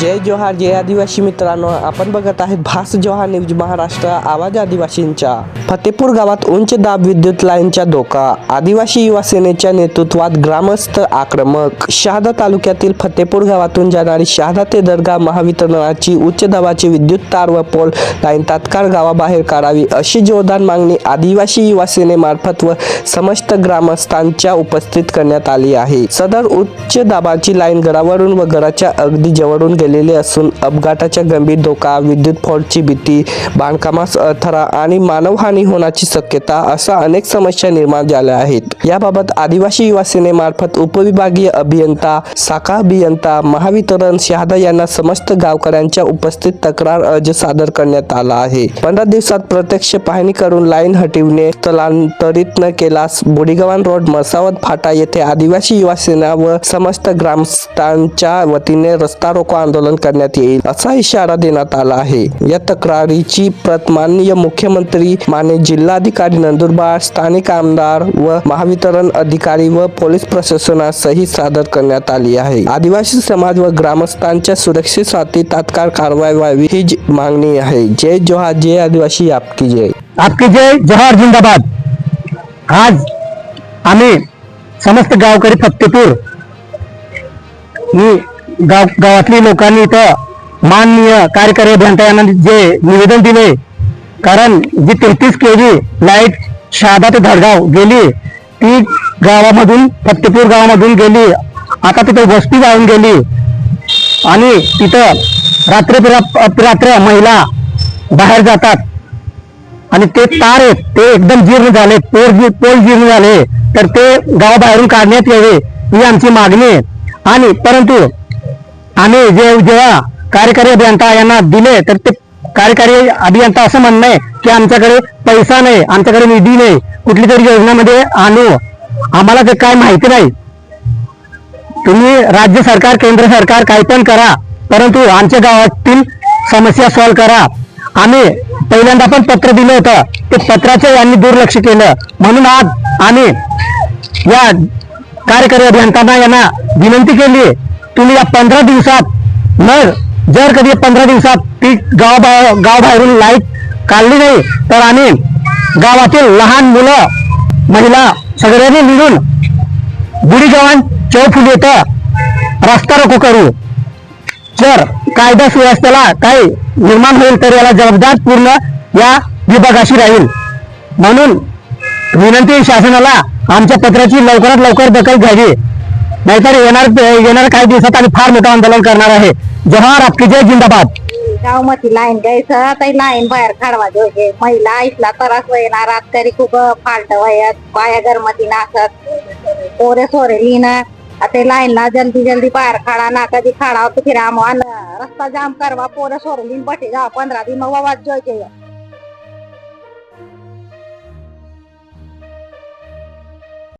जय जोहार जय आदिवासी मित्रांनो. आपण बघत आहेत भास जोहार न्यूज महाराष्ट्र आवाज आदिवासींच्या. फतेपूर गावात उंच दाब विद्युत लाईनचा धोका. आदिवासी युवा सेनेच्या नेतृत्वात ग्रामस्थ आक्रमक. शहादा तालुक्यातील फतेपूर गावातून जाणारी शहादा ते दर्गा महावितरणाची उच्च दाबाची विद्युत तार व पोल लाईन तात्काळ गावाबाहेर काढावी अशी जोरदार मागणी आदिवासी युवा सेनेमार्फत व समस्त ग्रामस्थांच्या उपस्थित करण्यात आली आहे. सदर उच्च दाबाची लाईन घरावरून व घराच्या अगदी जवळून गेलेली असून अपघाताच्या गंभीर धोका विद्युत फॉल्टची भीती बांधकामास अडथळा आणि मानवहानी होण्याची शक्यता अशा अनेक समस्या निर्माण झाल्या आहेत. याबाबत आदिवासी युवा सेनेमार्फत उपविभागीय अभियंता शाखा अभियंता महावितरण शहादा यांना समस्त गावकऱ्यांच्या उपस्थित तक्रार अर्ज सादर करण्यात आला आहे. पंधरा दिवसात प्रत्यक्ष पाहणी करून लाईन हटविणे स्थलांतरित न केल्यास बुडीगवान रोड मसावत फाटा येथे आदिवासी युवा सेना व समस्त ग्रामस्थांच्या वतीने रस्ता रोको आंदोलन करण्यात येईल असा इशारा देण्यात आला आहे. या तक्रारीची प्रत माननीय मुख्यमंत्री माने जिल्हाधिकारी नंदुरबार स्थानिक आमदार व महावितरण अधिकारी व पोलीस प्रशासनासही सादर करण्यात आली आहे. आदिवासी समाज व ग्रामस्थांच्या सुरक्षेसाठी तात्काळ कारवाई व्हावी ही मागणी आहे. जय जोहार जय आदिवासी आपकी जय. आपकी जय जोहार जिंदाबाद. आज आम्ही समस्त गावकरी फत्तेपूर मी गाव गावातली लोकांनी इथं माननीय कार्यकारी अभियंता यांना जे निवेदन दिले. कारण जी तेहतीस केजी लाइट शहादा ते धडगाव गेली ती गावामधून फत्तेपूर गावामधून गेली आता तिथं वस्ती जाऊन गेली. आणि तिथं रात्री रात्र महिला बाहेर जातात. आणि ते तार आहेत ते एकदम जीर्ण झाले पोल जी- पोल जीर्ण झाले. तर ते गावाबाहेरून काढण्यात यावे ही आमची मागणी आहे. आणि परंतु आम्ही जे जेव्हा कार्यकारी अभियंता यांना दिले तर ते कार्यकारी अभियंता असं म्हणणं आहे की आमच्याकडे पैसा नाही आमच्याकडे निधी नाही कुठली तरी योजनामध्ये आणू. आम्हाला ते काय माहिती नाही. तुम्ही राज्य सरकार केंद्र सरकार काही पण करा परंतु आमच्या गावातील समस्या सॉल्व्ह करा. आम्ही पहिल्यांदा पण पत्र दिलं होतं. ते पत्राचे यांनी दुर्लक्ष केलं. म्हणून आज आम्ही या कार्यकारी अभियंत्यांना यांना विनंती केली तुम्ही या पंधरा दिवसात मग जर कधी पंधरा दिवसात ती गाव गाव बाहेरून लाइट काढली नाही तर आम्ही गावातील लहान मुलं महिला सगळ्यांनी मिळून बुडी जवान चौफुल येतं रस्ता रोको करू. जर कायदा सुव्यवस्थेला काही निर्माण होईल तर याला जबाबदार पूर्ण या विभागाशी राहील. म्हणून विनंती शासनाला आमच्या पत्राची लवकरात लवकर दखल घ्यावी. नाहीतर येणार येणार काही दिवसात आम्ही फार मोठं आंदोलन करणार आहे. जवाहर आपली जय जिंदाबाद. गावमध्ये लाईन द्यायचं तर लाईन बाहेर काढवा द्यायचे महिला ऐसला त्रास व्हायना रात्री खूप फाल्ट वयात पाया गरमती नासत पोरे सोरे लिहिणं. आता लाईनला जल्दी जल्दी बाहेर खाडा ना कधी खाडा तो फिरा रस्ता जाम करवा पोरे सोरे लिहिन बटे जा पंधरा दिन मग बाबा जोयचे